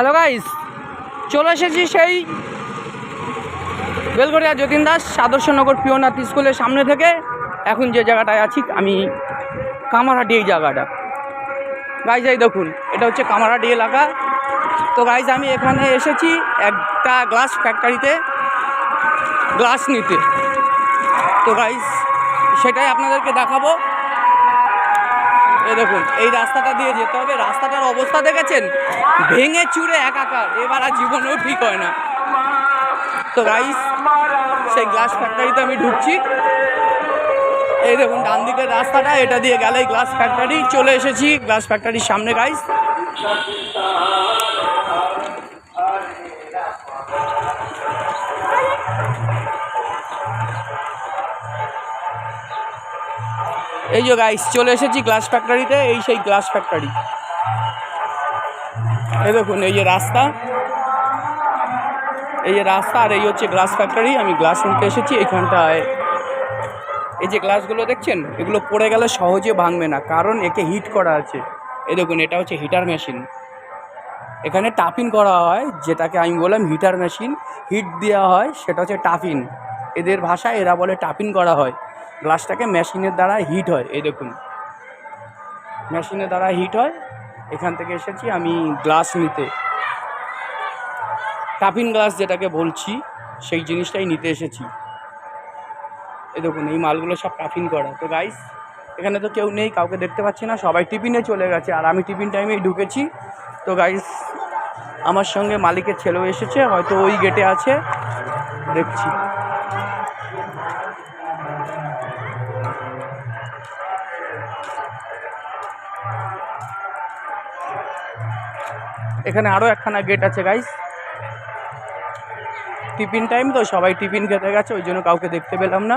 Hello guys চলে এসেছি সেই বেলগড়িয়া যতীন দাস আদর্শনগর পিওনাথ স্কুলের সামনে থেকে। এখন যে জায়গাটায় আছি, আমি কামারহাটি এই জায়গাটা। গাইজ এই দেখুন, এটা হচ্ছে কামারহাটি এলাকা। তো গাইজ আমি এখানে এসেছি একটা গ্লাস ফ্যাক্টরিতে গ্লাস নিতে। তো গাইজ সেটাই আপনাদেরকে দেখাবো। এই দেখুন, এই রাস্তাটা দিয়ে যেতে হবে। রাস্তাটার অবস্থা দেখেছেন? ভেঙে চুরে একাকার। এবার আর জীবনেও ঠিক হয় না। তো রাইস সেই গ্লাস ফ্যাক্টরিতে আমি ঢুকছি। এই দেখুন ডান দিকের রাস্তাটা, এটা দিয়ে গেলে গ্লাস ফ্যাক্টরি চলে এসেছি গ্লাস ফ্যাক্টরির সামনে গাইস এই যে গাইস চলে এসেছি গ্লাস ফ্যাক্টরিতে এই সেই গ্লাস ফ্যাক্টরি এই দেখুন, এই যে রাস্তা। এই যে রাস্তা, আর এই হচ্ছে গ্লাস ফ্যাক্টরি আমি গ্লাস নিতে এসেছি এইখানটায় এই যে গ্লাসগুলো দেখছেন, এগুলো পড়ে গেলে সহজে ভাঙবে না, কারণ একে হিট করা আছে। এই দেখুন, এটা হচ্ছে হিটার মেশিন এখানে টাফিন করা হয়, যেটাকে আমি বললাম হিটার মেশিন হিট দেওয়া হয়, সেটা হচ্ছে টাফিন এদের ভাষায় এরা বলে টাফিন করা হয়। গ্লাসটাকে মেশিনের দ্বারা হিট হয়, এই দেখুন। মেশিনের দ্বারা হিট হয়, এখান থেকে এসেছি আমি গ্লাস নিতে। টাফিন গ্লাস যেটাকে বলছি, সেই জিনিসটাই নিতে এসেছি। এই দেখুন, এই মালগুলো সব টাফিন করা। তো গাইস এখানে তো কেউ নেই, কাউকে দেখতে পাচ্ছি না, সবাই টিফিনে চলে গেছে। আর আমি টিফিন টাইমেই ঢুকেছি। তো গাইস আমার সঙ্গে মালিকের ছেলেও এসেছে, হয়তো ওই গেটে আছে, দেখছি। এখানে আরও একখানা গেট আছে গাইস টিফিন টাইম তো, সবাই টিফিন খেতে গেছে, ওই জন্য কাউকে দেখতে পেলাম না।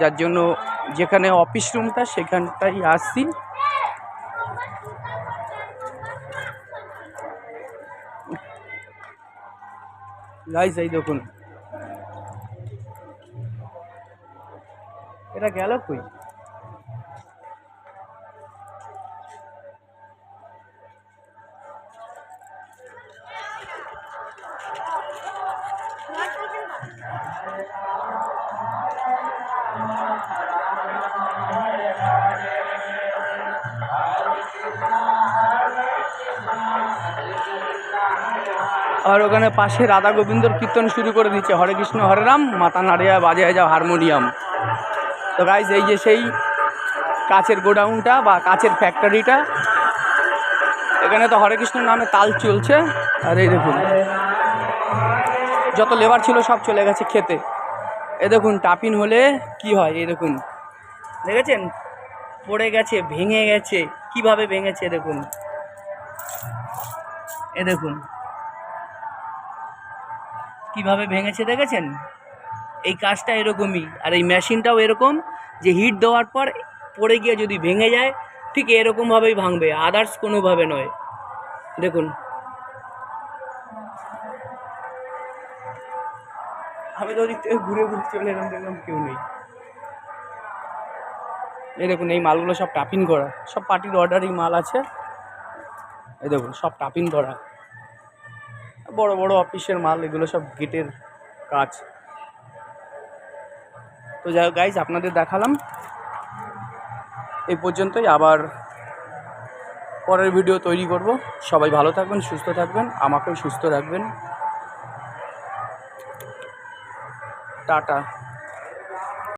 যার জন্য যেখানে অফিস রুমটা সেখানটাই আসছি। গাইস এই দেখুন। এটা গেল কই? আর ওখানে পাশে রাধা গোবিন্দর কীর্তন শুরু করে দিচ্ছে। হরে কৃষ্ণ, হরে রাম, মাতা নাড়িয়া বাজায় যাও হারমোনিয়াম। তো গাইজ এই যে সেই কাচের গোডাউনটা বা কাচের ফ্যাক্টরিটা এখানে তো হরে কৃষ্ণ নামে তাল চলছে। আর এই দেখুন। যত লেবার ছিল সব চলে গেছে খেতে। এ দেখুন টাপিন হলে কি হয়, এ দেখুন। দেখেছেন? পড়ে গেছে, ভেঙে গেছে, কীভাবে ভেঙেছে দেখুন। এ দেখুন। কীভাবে ভেঙেছে, দেখেছেন? এই কাজটা এরকমই, আর এই মেশিনটাও এরকম যে হিট দেওয়ার পর পড়ে গিয়ে যদি ভেঙে যায়, ঠিক এরকমভাবেই ভাঙবে, আদার্স কোনোভাবে নয়। দেখুন আমি তো ওদিক থেকে ঘুরে ঘুরে চলে এলাম, দেখলাম কেউ নেই। এই দেখুন, এই মালগুলো সব টাপিং করা। সব পার্টির অর্ডারই মাল আছে। এই দেখুন, সব টাপিং করা বড় বড় অফিসের মাল, এগুলো সব গেটের কাজ। তো যাই গাইজ আপনাদের দেখালাম। এই পর্যন্তই, আবার পরের ভিডিও তৈরি করব। সবাই ভালো থাকবেন, সুস্থ থাকবেন, আমাকেও সুস্থ রাখবেন। টাটা।